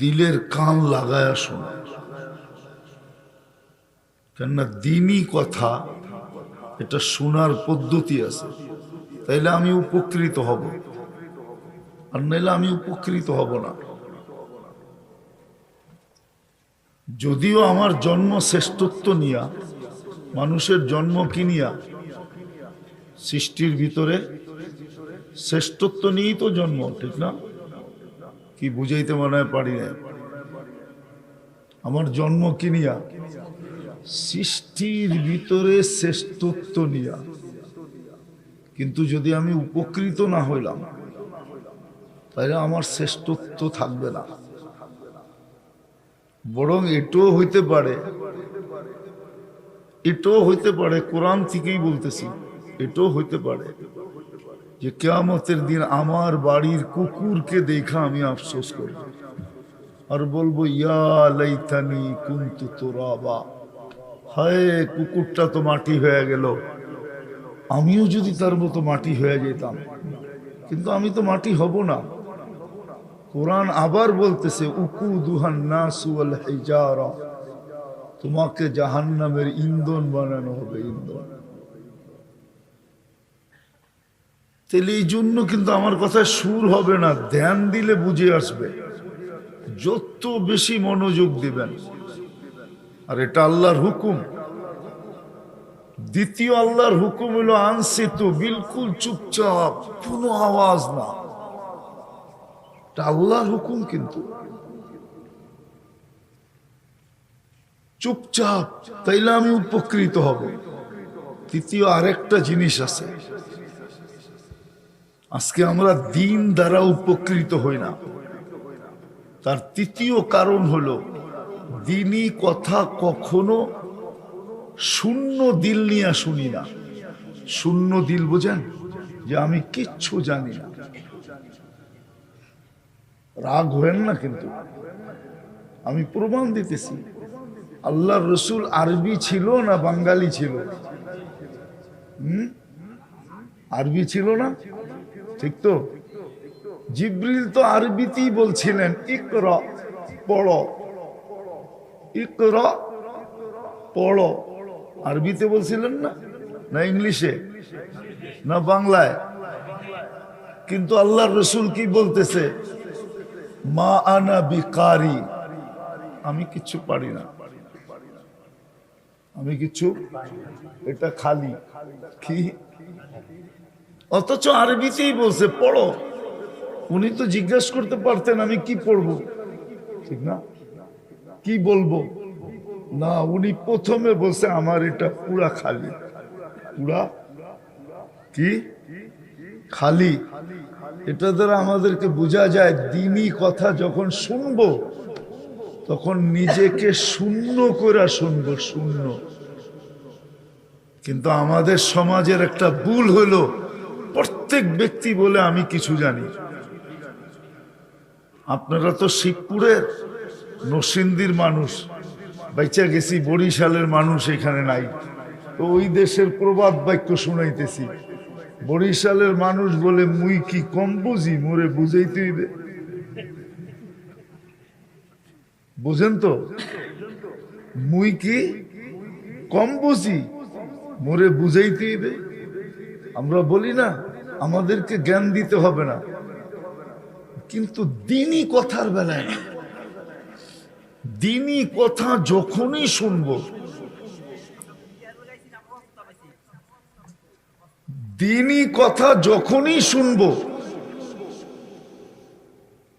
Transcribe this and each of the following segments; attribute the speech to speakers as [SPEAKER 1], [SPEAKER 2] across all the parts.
[SPEAKER 1] দিলের কান লাগায়া শোনা। কেননা দিনই কথা, এটা শোনার পদ্ধতি আছে। তাইলে আমি উপকৃত হব। আর নাইলে আমি উপকৃত হব না। যদিও আমার জন্ম শ্রেষ্ঠত্ব নিয়া, মানুষের জন্ম কিনিয়া সৃষ্টির ভিতরে শ্রেষ্ঠত্ব নিয়েই তো জন্ম, ঠিক না? কি বুঝাইতে মনে হয় পারি না। আমার জন্ম কি নিয়া? সৃষ্টির ভিতরে শ্রেষ্ঠত্ব নিয়া। কিন্তু যদি আমি উপকৃত না হইলাম তাহলে আমার শ্রেষ্ঠত্ব থাকবে না। বরং এটাও হইতে পারে, এটাও হইতে পারে, কোরআন থেকেই বলতেছি, এটাও হইতে পারে। যে কেয়ামতের দিন আমার বাড়ির কুকুরকে দেখা আমি আফসোস করব। আর বলব, ইয়া লাইতানি কুন্তু তোরাবা। হায়, কুকুরটা তো মাটি হয়ে গেল। আমিও যদি তার মতো মাটি হয়ে যেতাম, কিন্তু আমি তো মাটি হব না। কোরআন আবার বলতেছে উকু দুহান নাসুয়াল হিজারা। তোমাকে জাহান্নামের ইন্ধন বানানো হবে ইন্ধন। তাহলে এই জন্য কিন্তু আমার কথায় সুর হবে না, ধ্যান দিলে বুঝে আসবে। যত বেশি মনোযোগ দিবেন, আর এটা আল্লাহর হুকুম। দ্বিতীয় আল্লাহর হুকুম হলো আনসে তো বিলকুল চুপচাপ, কোনো আওয়াজ না। আল্লাহর হুকুম কিন্তু। চুপচাপ, তাইলে আমি উপকৃত হব। তৃতীয় আরেকটা জিনিস আছে। আজকে আমরা দিন দ্বারা উপকৃত হই না। তার তৃতীয় কারণ হলো, দিনই কথা কখনো শূন্য দিল নিয়ে শুনি না। শূন্য দিল বোঝেন যে আমি কিচ্ছু জানি না। রাগ হয়েন না কিন্তু। আমি প্রমাণ দিতেছি আল্লাহ রসুল আরবি ছিল না বাঙালি ছিল? হুম? আরবি ছিল না? ঠিক তো? জিব্রিল তো আরবিতেই বলছিলেন, ইকর, পড়ো। ইকর, পড়ো। আরবিতে বলছিলেন না? না ইংলিশে? না বাংলায়? কিন্তু আল্লাহ রসুল কি বলতেছে? মা আনা বিকারি। আমি কিচ্ছু পারি না। আমি কিছু, এটা খালি। কি? অথচ আরবিতেই বলছে, পড়ো। উনি তো জিজ্ঞেস করতে পারতেন, আমি কি পড়ব? ঠিক না? কি বলব? না, উনি প্রথমে বলছে, আমার এটা পুরা খালি। পুরা? কি? খালি? এটা দ্বারা আমাদেরকে বোঝা যায়, দিনই কথা যখন শুনব, তখন নিজেকে শূন্য করে শুনব, শূন্য। কিন্তু আমাদের সমাজের একটা ভুল হলো প্রত্যেক ব্যক্তি বলে আমি কিছু জানি। আপনারা তো শিবপুরের নরসিংদীর মানুষ, বাইচা গেছি বরিশালের মানুষ এখানে নাই। তো ওই দেশের প্রবাদ বাক্য শুনাইতেছি। বরিশালের মানুষ বলে, মুই কি কম বুঝি? মোরে বুঝাইতে হইবে বুঝেন তো? মুই কি কম বুঝি? মোরে বুঝাইতে হইবে আমরা বলি না আমাদেরকে জ্ঞান দিতে হবে না। কিন্তু দিনই কথার বেলায় না। দিনই কথা যখনই শুনব। দিনই কথা যখনই শুনব,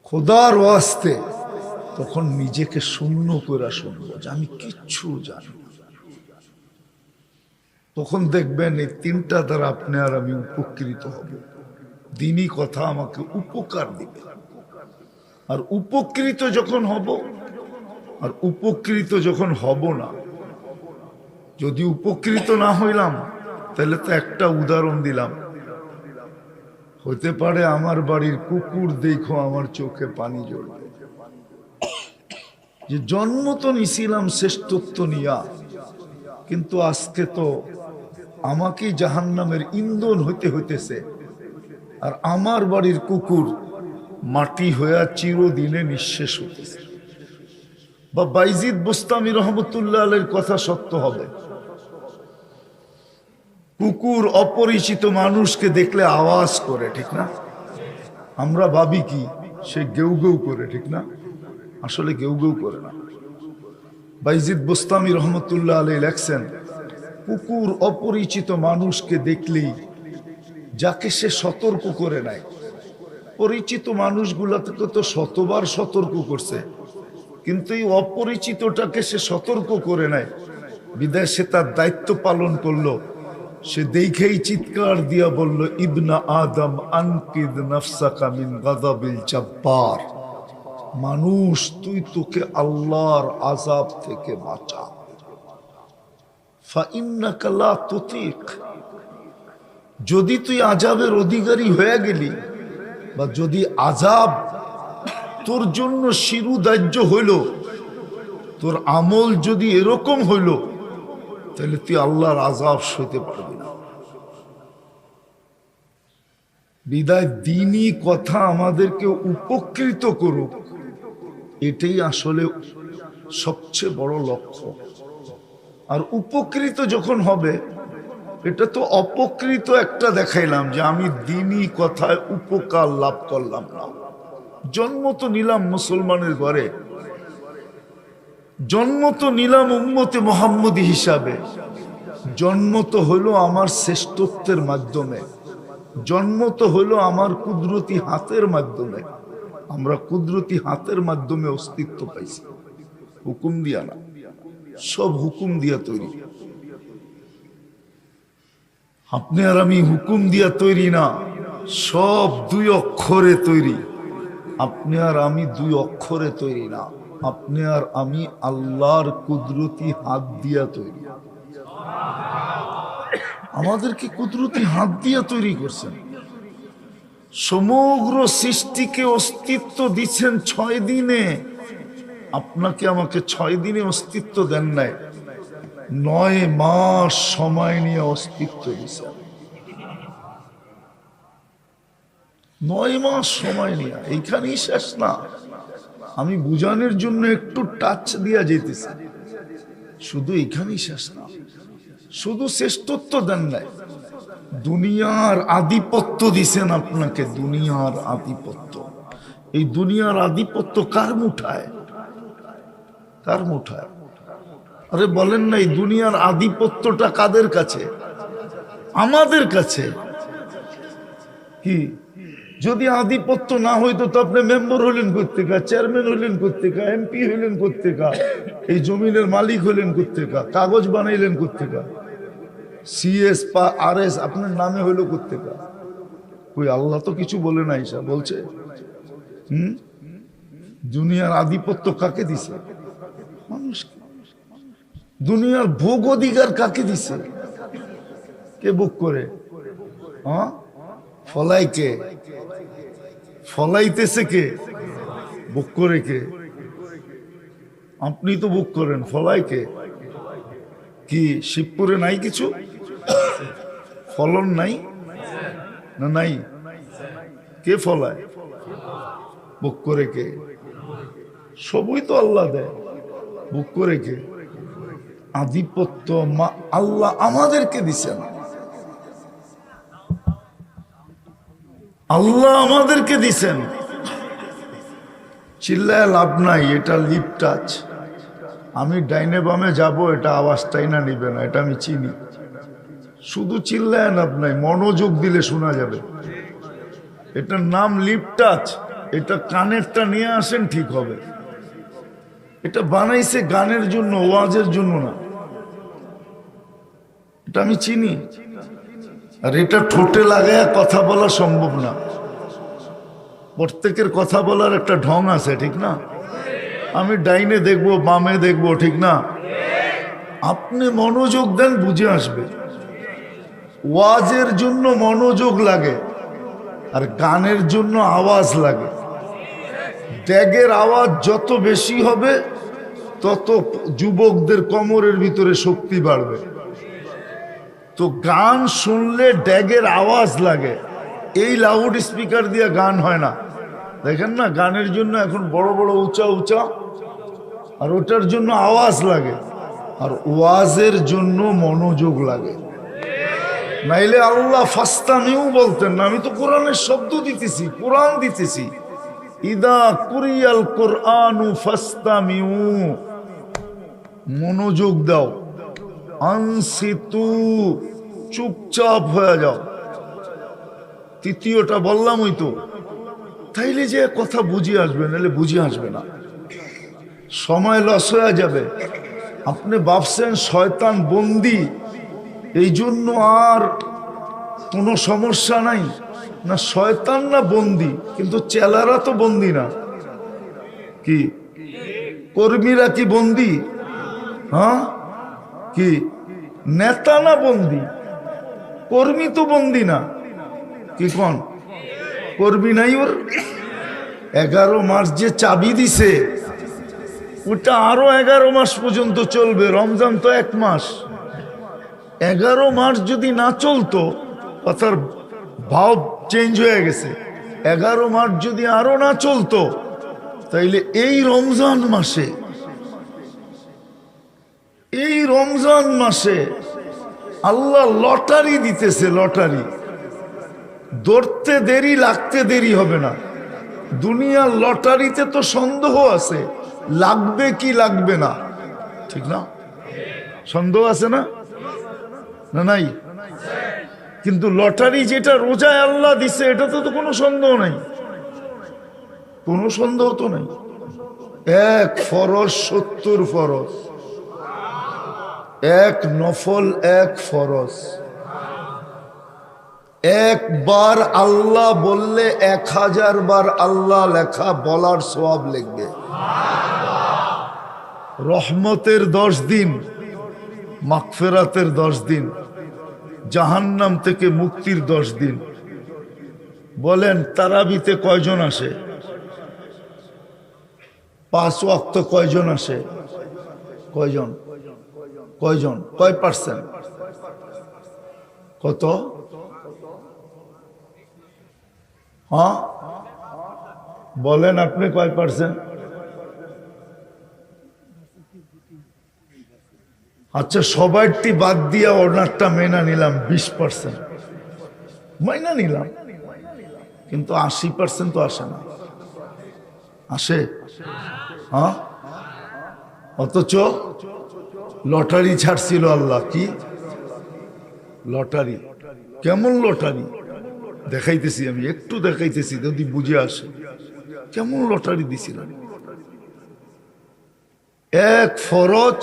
[SPEAKER 1] খোদার ওয়াস্তে তখন নিজেকে শূন্য করে শুনব যে আমি কিচ্ছু জানি। তখন দেখবেন এই তিনটা দ্বারা আপনি আর আমি উপকৃত হব। দিনই কথা আমাকে উপকার দিবে। আর উপকৃত যখন হব, আর উপকৃত যখন হব না, যদি উপকৃত না হইলাম, তাহলে তো একটা উদাহরণ দিলাম। হতে পারে আমার বাড়ির কুকুর দেখো আমার চোখে পানি জ্বলবে। যে জন্ম তো নিছিলাম, শ্রেষ্ঠত্ব নিয়া, কিন্তু আজকে তো আমাকেই জাহান্নামের ইন্ধন হইতে হইতেছে। আর আমার বাড়ির কুকুর মাটি হইয়া চিরদিনে নিঃশেষ হইতেছে। বা বাইজিদ বুস্তামি রহমতুল্লাহ আলের কথা সত্য হবে। কুকুর অপরিচিত মানুষকে দেখলে আওয়াজ করে, ঠিক না? আমরা ভাবি কি, সে গেউ গেউ করে, ঠিক না? আসলে গেউ গেউ করে না। বাইজিদ বুস্তামি রহমতুল্লাহ আলী লেখছেন কুকুর অপরিচিত মানুষকে দেখলেই যাকে সে সতর্ক করে নেয়। পরিচিত মানুষগুলা থেকে তো শতবার সতর্ক করছে, কিন্তু এই অপরিচিতটাকে সে সতর্ক করে নেয়। বিদায় সে তার দায়িত্ব পালন করল, সে দেখেই চিৎকার দিয়া বলল, ইবনা আদম আনকিদ নফসাকা মিন গাদাবিল জব্বার। মানুষ, তুই তোকে আল্লাহর আজাব থেকে বাঁচা। যদি তুই আজাবের অধিকারী হয়ে গেলি বা যদি আজাব তোর জন্য শিরু দাহ্য হইল, তোর আমল যদি এরকম হইল, তাহলে তুই আল্লাহর আজাব সইতে পারবি না। বিদায় দিনই কথা আমাদেরকে উপকৃত করুক, এটাই আসলে সবচেয়ে বড় লক্ষ্য। আর উপকৃত যখন হবে, এটা তো অপকৃত একটা দেখাইলাম যে আমি দিনই কথায় উপকার লাভ করলাম না। জন্ম তো নিলাম মুসলমানের ঘরে, জন্ম তো নিলাম উম্মতে মোহাম্মদী হিসাবে, জন্ম তো হলো আমার শ্রেষ্ঠত্বের মাধ্যমে, জন্ম তো হলো আমার কুদরতি হাতের মাধ্যমে, আমরা কুদরতি হাতের মাধ্যমে অস্তিত্ব পাইছি। হুকুম দিয়া না। সব হুকুম দিয়া তৈরি। আপনি আর আমি হুকুম দিয়া তৈরি না, সব দুই অক্ষরে তৈরি। আপনি আর আমি দুই অক্ষরে তৈরি না, আপনি আর আমি আল্লাহর কুদরতি হাত দিয়া তৈরি। আমাদেরকে কুদরতি হাত দিয়া তৈরি করছেন। সমগ্র সৃষ্টিকে অস্তিত্ব দিচ্ছেন ছয় দিনে। আপনাকে আমাকে ছয় দিনে অস্তিত্ব দেন নাই, নয় মাস সময় নিয়ে অস্তিত্ব দিচ্ছেন নয় মাস সময় নিয়ে, এইখানেই শেষ না। আমি বুঝানোর জন্য একটু টাচ দিয়া যেতেছি। শুধু এখানেই শেষ না, শুধু শ্রেষ্ঠত্ব দেন নাই। দুনিয়ার আধিপত্য দিছেন আপনাকে, দুনিয়ার আধিপত্য। এই দুনিয়ার আধিপত্য কার মুঠায়? কার মুঠায় আরে বলেন না, এই দুনিয়ার আধিপত্যটা কাদের কাছে? আমাদের কাছে। কি? যদি আধিপত্য না হইতো তো আপনি মেম্বার হলেন কোথেকা চেয়ারম্যান হলেন কোথেকা এমপি হইলেন কোথেকা এই জমিনের মালিক হলেন কোথেকা কাগজ বানাইলেন কোথেকা সিএস পা আর এস আপনার নামে হইল কোথেকা কই, আল্লাহ তো কিছু বলে নাই, সা বলছে? হুম? দুনিয়ার আধিপত্য কাকে দিছে? মানুষকে, দুনিয়ার ভোগ অধিকার কাকে দিছে? কে বুক করে? হ্যাঁ? ফলাই কে ফলাইতেছে কে? বুক করে কে? আপনি তো বুক করেন ফলাই কে? কি শিবপুরে নাই কিছু? ফলন নাই? না নাই? কে ফলায়? বুক করে কে? সবই তো আল্লাহ দেয়। বুক করে কে? আধিপত্য মা আল্লাহ আমাদেরকে দিছেন আল্লাহ আমাদেরকে দিছেন। চিল্লায় লাভ নাই, এটা লিপ টাচ আমি ডাইনে বামে যাব, এটা আওয়াজটাই না নিবে না, এটা আমি চিনি। শুধু চিল্লায় লাভ নাই, মনোযোগ দিলে শোনা যাবে। এটার নাম লিপ টাচ এটা কানেরটা নিয়ে আসেন ঠিক হবে। এটা বানাইছে গানের জন্য, ওয়াজের জন্য না। এটা আমি চিনি। আর এটা ঠোঁটে লাগায় কথা বলা সম্ভব না। প্রত্যেকের কথা বলার একটা ঢং আছে, ঠিক না? আমি ডাইনে দেখব, বামে দেখব, ঠিক না? আপনি মনোযোগ দেন, বুঝে আসবে। ওয়াজের জন্য মনোযোগ লাগে, আর গানের জন্য আওয়াজ লাগে। ড্যাগের আওয়াজ যত বেশি হবে, তত যুবকদের কোমরের ভিতরে শক্তি বাড়বে। তো গান শুনলে ড্যাগের আওয়াজ লাগে। এই লাউড স্পিকার দিয়ে গান হয় না। দেখেন না, গানের জন্য এখন বড় বড় উঁচা উঁচা, আর ওটার জন্য আওয়াজ লাগে। আর ওয়াজের জন্য মনোযোগ লাগে। নাইলে আল্লাহ ফাস্তামিও বলতেন না, আমি তো কোরআনের শব্দ দিতেছি, কোরআন দিতেছি। ইদা কুরিয়াল ফাস্তামিউ। মনোযোগ দাও। আনসিতু। চুপচাপ হয়ে যাও। তৃতীয়টা বললাম ওই তো। তাইলে যে কথা বুঝে আসবে, নাহলে বুঝে আসবে না। সময় লস হয়ে যাবে। আপনি ভাবছেন শয়তান বন্দি। এই জন্য আর কোনো সমস্যা নাই। না শয়তান না বন্দি, কিন্তু চেলারা তো বন্দি না। কি? কর্মীরা কি বন্দি? হ্যাঁ? কি? নেতা না বন্দি? কর্মী তো বন্দি না। কি কোন? কর্মী নাই ওর? এগারো মাস যে চাবি দিছে, ওটা আরও এগারো মাস পর্যন্ত চলবে, রমজান তো এক মাস। এগারো মাস যদি না চলতো, কথার ভাব চেঞ্জ হয়ে গেছে। এগারো মাস যদি আরও না চলতো, তাইলে এই রমজান মাসে, এই রমজান মাসে আল্লাহ লটারি দিতেছে, লটারি। ধরতে দেরি, লাগতে দেরি হবে না। দুনিয়ার লটারিতে তো সন্দেহ আছে, লাগবে কি লাগবে না। ঠিক না? সন্দেহ আছে না? না, নাই? কিন্তু লটারি যেটা রোজায় আল্লাহ দিছে, এটাতে তো কোনো সন্দেহ নাই। কোনো সন্দেহ তো নাই। এক ফরজ সত্তর ফরজ। এক নফল এক ফরজ। একবার আল্লাহ বললে এক হাজার বার আল্লাহ লেখা বলার সবাব লিখবে। রহমতের দশ দিন মাকফেরাতের দশ দিন। জাহান্নাম থেকে মুক্তির দশ দিন। বলেন, তারাবিতে কয়জন আসে? পাঁচ ওয়াক্ত কয়জন আসে? কয়জন? কয়জন? কয় পার্সেন্ট? কত? হ্যাঁ? বলেন আপনি কয় পার্সেন্ট? আচ্ছা সবাইটি বাদ দিয়া অর্ডারটা মেনা নিলাম, বিশ পার্সেন্ট মাইনা নিলাম। কিন্তু আশি পার্সেন্ট তো আসে না। আসে? হ্যাঁ? অথচ লটারি ছাড়ছিল আল্লাহ, কি? লটারি। কেমন লটারি? দেখাইতেছি আমি, একটু দেখাইতেছি, যদি বুঝে আসে। কেমন লটারি দিছিলাম এক ফরজ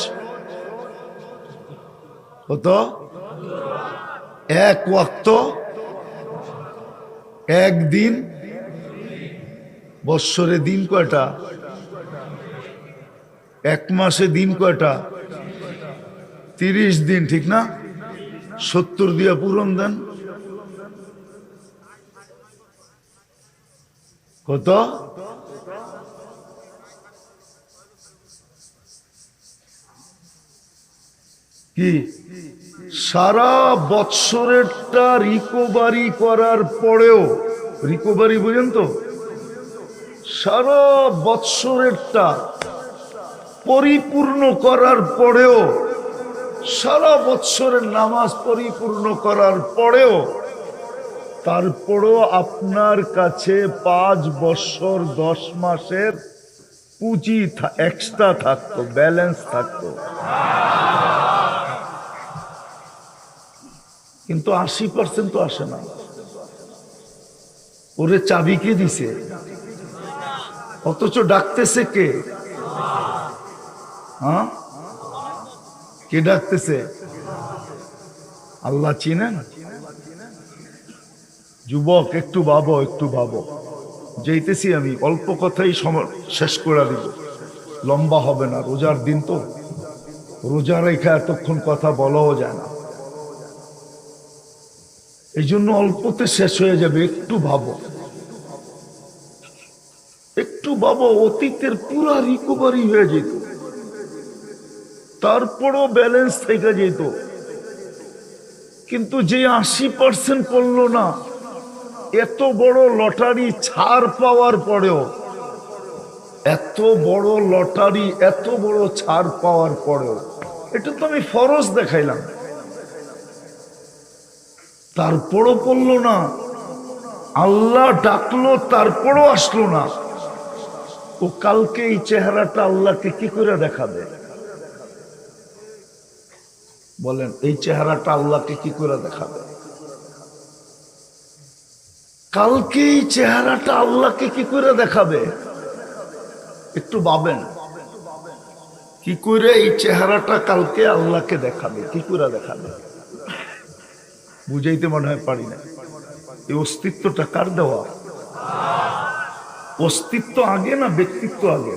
[SPEAKER 1] কত? এক ওয়াক্ত? একদিন? বৎসরে দিন কয়টা? এক মাসে দিন কয়টা? তিরিশ দিন, ঠিক না? সত্তর দিয়া পূরণ দেন। কত? কি? সারা বৎসরেরটা রিকভারি করার পরেও রিকোভারি বুঝেন তো? সারা বৎসরেরটা পরিপূর্ণ করার পরেও, সারা বৎসরের নামাজ পরিপূর্ণ করার পরেও, তারপরেও আপনার কাছে পাঁচ বৎসর দশ মাসের পুঁজি এক্সট্রা থাকতো ব্যালেন্স থাকতো। কিন্তু আশি পার্সেন্ট তো আসে না। ওরে চাবি কে দিছে? অথচ ডাকতেছে কে? হ্যাঁ? কে ডাকতেছে? আল্লাহ চিনেন? যুবক, একটু ভাবো একটু ভাবো। যেতেছি আমি, অল্প কথাই শেষ করে দিব। লম্বা হবে না, রোজার দিন তো। রোজা রেখা এতক্ষণ কথা বলাও যায় না। এই জন্য অল্পতে শেষ হয়ে যাবে, একটু ভাবো। একটু ভাবো, অতীতের পুরা রিকভারি হয়ে যেত। তারপরও ব্যালেন্স থেকে যেত। কিন্তু যে আশি পার্সেন্ট করল না, এত বড় লটারি ছাড় পাওয়ার পরেও, এত বড় লটারি, এত বড় ছাড় পাওয়ার পরেও, এটা তো আমি ফরজ দেখাইলাম। তারপরও পড়ল না। আল্লাহ ডাকলো, তারপরও আসলো না। ও কালকে এই চেহারাটা আল্লাহকে কি করে দেখাবে? বলেন, এই চেহারাটা আল্লাহকে কি করে দেখাবে? কালকে এই চেহারাটা আল্লাহকে কি করে দেখাবে? একটু ভাবেন। কি করে এই চেহারাটা কালকে আল্লাহকে দেখাবে? কি করে দেখাবে? বুঝাইতে মনে হয় পারি না। এই অস্তিত্বটা কার দেওয়া? অস্তিত্ব আগে না ব্যক্তিত্ব আগে?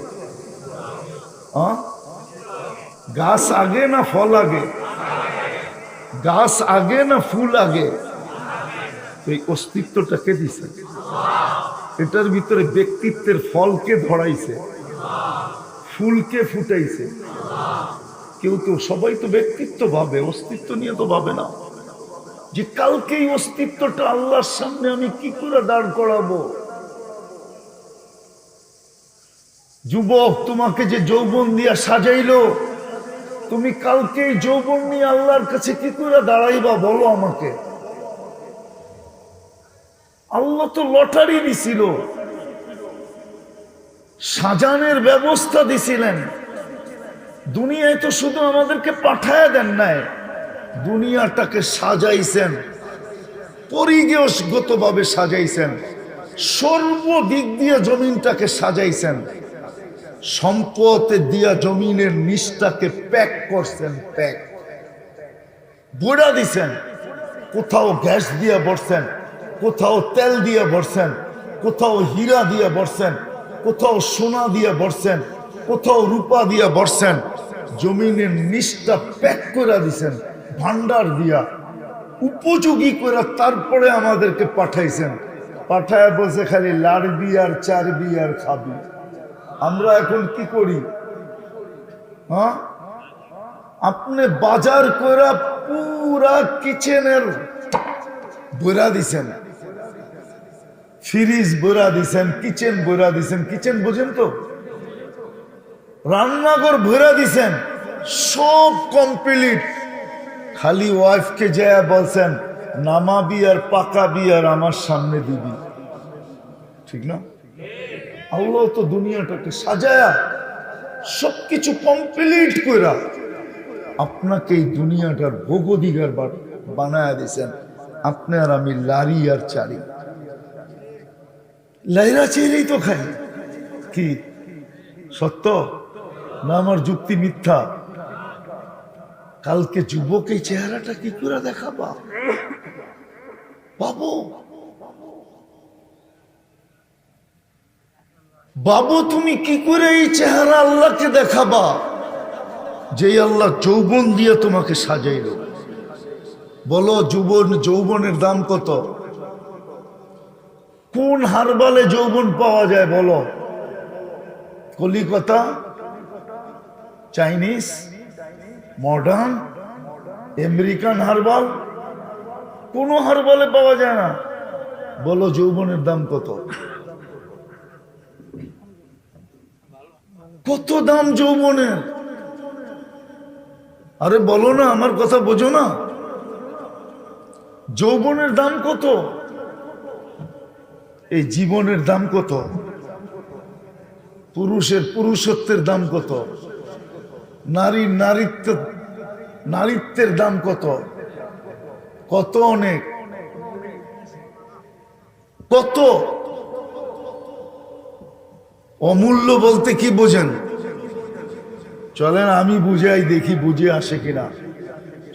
[SPEAKER 1] গাছ আগে না ফল আগে? গাছ আগে না ফুল আগে? এই অস্তিত্বটা কে দিছে? এটার ভিতরে ব্যক্তিত্বের ফলকে ধরাইছে? ফুলকে ফুটাইছে? কেউ কেউ সবাই তো ব্যক্তিত্ব ভাবে, অস্তিত্ব নিয়ে তো ভাবে না। যে কালকে এই অস্তিত্বটা আল্লাহর সামনে আমি কি করে দাঁড় করাবো? যুবক তোমাকে যে যৌবন দিয়া সাজাইলো, তুমি কালকে এই যৌবন নিয়ে আল্লাহর কাছে কি করে দাঁড়াইবা বলো আমাকে? আল্লাহ তো লটারি দিছিল, সাজানের ব্যবস্থা দিছিলেন। দুনিয়ায় তো শুধু আমাদেরকে পাঠায় দেন নাই। দুনিয়াটাকে সাজাইছেন পরিগতভাবে সাজাইছেন, সর্বদিক দিয়ে জমিনটাকে সাজাইছেন, সম্পদে দিয়া জমিনের নিচটাকে প্যাক করছেন, প্যাক। বুড়া দিছেন, কোথাও গ্যাস দিয়ে বসছেন কোথাও তেল দিয়ে বসছেন কোথাও হীরা দিয়ে বসছেন কোথাও সোনা দিয়ে বসছেন কোথাও রূপা দিয়ে বসছেন জমিনের নিচটা প্যাক করে দিছেন। ভান্ডার দিয়া উপযোগী করে তারপরে আমাদেরকে পাঠাইছেন। পাঠায় বসে খালি লাড়বি আর চারবি আর খাবি। আমরা এখন কি করি? হ্যাঁ? আপনি বাজার করে পুরা কিচেনের বইরা দিছেন। ফ্রিজ বইরা দিছেন, কিচেন বইরা দিছেন। কিচেন বুঝেন তো? রান্নাঘর ভরা দিছেন। সব কমপ্লিট। খালি ওয়াইফকে যায় বলছেন নামাবি আর পাকাবি আর আমার সামনে দিবি। ঠিক না? আল্লাহ তো দুনিয়াটাকে সাজায়া সবকিছু কমপ্লিট কইরা আপনাকে এই দুনিয়াটার ভোগধিকার বানায় দিয়েছেন আপনি আর আমি লারি আর চারি। লাইরা চেয়েই তো খাই। কি? সত্য? না আমার যুক্তি মিথ্যা? কালকে যুবক এই চেহারাটা কি করে দেখাবা? বাবু বাবু, তুমি কি করে এই চেহারা আল্লাহকে দেখাবা? যে আল্লাহ যৌবন দিয়ে তোমাকে সাজাইল। বলো, যৌবন, যৌবনের দাম কত? কোন হারবালে যৌবন পাওয়া যায় বলো? Kolkata? Chinese? Modern, American herbal, কোনো হারবালে পাওয়া যায় না। বলো যৌবনের দাম কত? কত দাম যৌবনের? আরে বলো না, আমার কথা বোঝো না। যৌবনের দাম কত? এই জীবনের দাম কত? পুরুষের পুরুষত্বের দাম কত? নারীর নারীত্ব, নারীত্বের দাম কত? কত অনেক? কত? অমূল্য বলতে কি বোঝেন? চলেন, আমি বুঝাই দেখি বুঝে আসে কিনা।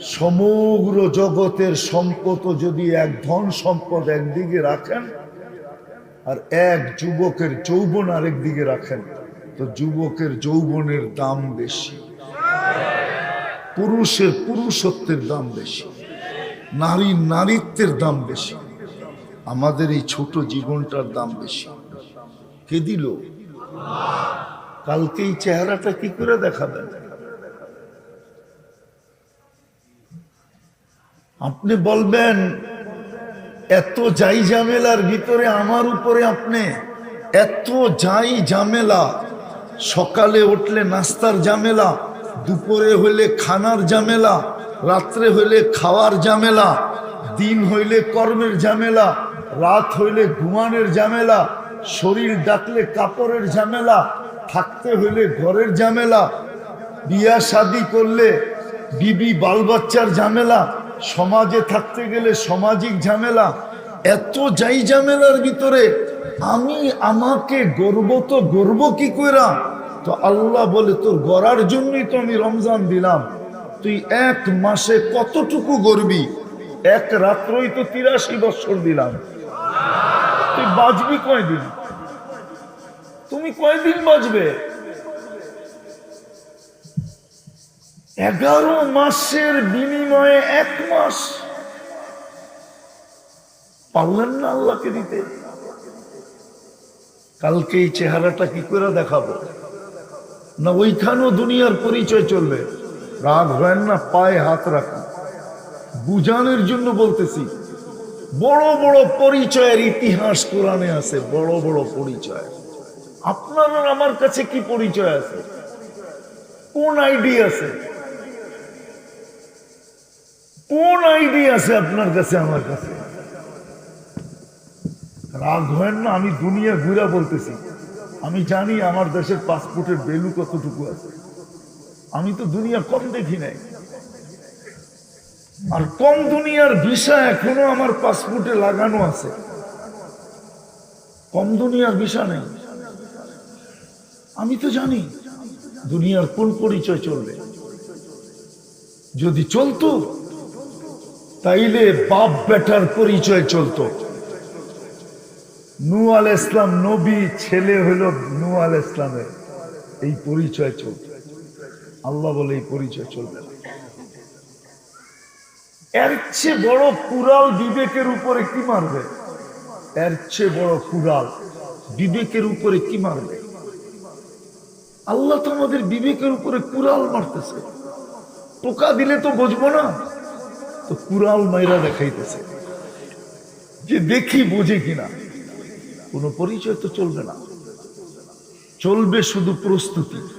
[SPEAKER 1] সমগ্র জগতের সম্পদ যদি এক ধন সম্পদ একদিকে রাখেন, আর এক যুবকের যৌবন আরেক দিকে রাখেন, তো যুবকের যৌবনের দাম বেশি। পুরুষের পুরুষত্বের দাম বেশি, নারী নারীত্বের দাম বেশি, আমাদের এই ছোট জীবনটার দাম বেশি। কে দিল? কালকে এই চেহারাটা কি করে দেখাবেন আপনি বলবেন, এত যাই ঝামেলার ভিতরে আমার উপরে আপনি এত যাই ঝামেলা, সকালে উঠলে নাস্তার ঝামেলা দুপুরে হইলে খানার ঝামেলা, রাত্রে হইলে খাওয়ার ঝামেলা, দিন হইলে কর্মের ঝামেলা, রাত হইলে ঘুমানোর ঝামেলা, শরীর ডাকলে কাপড়ের ঝামেলা, থাকতে হইলে ঘরের ঝামেলা, বিয়া শাদি করলে বিবি বাল বাচ্চার ঝামেলা, সমাজে থাকতে গেলে সামাজিক ঝামেলা, এত যাই ঝামেলার ভিতরে আমি আমাকে গর্ব তো গর্ব কি কইরা তো আল্লাহ বলে, তোর গড়ার জন্যই তো আমি রমজান দিলাম। তুই এক মাসে কতটুকু গড়বি? এক রাত্রই তো তিরাশি বছর দিলাম। তুই বাঁচবি কয়দিন? তুমি কয়দিন বাঁচবে? এগারো মাসের বিনিময়ে এক মাস। পারলেন না আল্লাহকে দিতে? কালকে এই চেহারাটা কি করে দেখাবো? না ওইখানেও দুনিয়ার পরিচয় চলবে। রাগ হয় না, পায়ে হাত রাখা। বুঝানোর জন্য বলতেছি, বড় বড় পরিচয়ের ইতিহাস কোরআনে আছে, বড় বড় পরিচয়। আপনার আমার কাছে কি পরিচয় আছে? কোন আইডি আছে? কোন আইডি আছে আপনার কাছে, আমার কাছে? রাগ হয় না, আমি দুনিয়া ঘুরা বলতেছি। আমি জানি আমার দেশের পাসপোর্টের ভ্যালু কতটুকু আছে। আমি তো দুনিয়া কম দেখি নাই। আর কম দুনিয়ার ভিসা এখনও আমার পাসপোর্টে লাগানো আছে। কম দুনিয়ার ভিসা নেই। আমি তো জানি দুনিয়ার কোন পরিচয় চলবে। যদি চলতো, তাইলে বাপ বেটার পরিচয় চলতো। আল ইসলাম নবী ছেলে হইল আল ইসলামের এই পরিচয় চলবে। আল্লাহ বলে এই পরিচয় চলবে এর চেয়ে বড় বিবেকের উপরে কি মারবে? এর চেয়ে বড় বিবেকের উপরে কি মারবে? আল্লাহ তো আমাদের বিবেকের উপরে কুরাল মারতেছে। টোকা দিলে তো বুঝব না। তো কুরাল মাইরা দেখাইতেছে। যে দেখি বুঝে কিনা। কোনো পরিচয় তো চলবে না। চলবে শুধু প্রস্তুতি।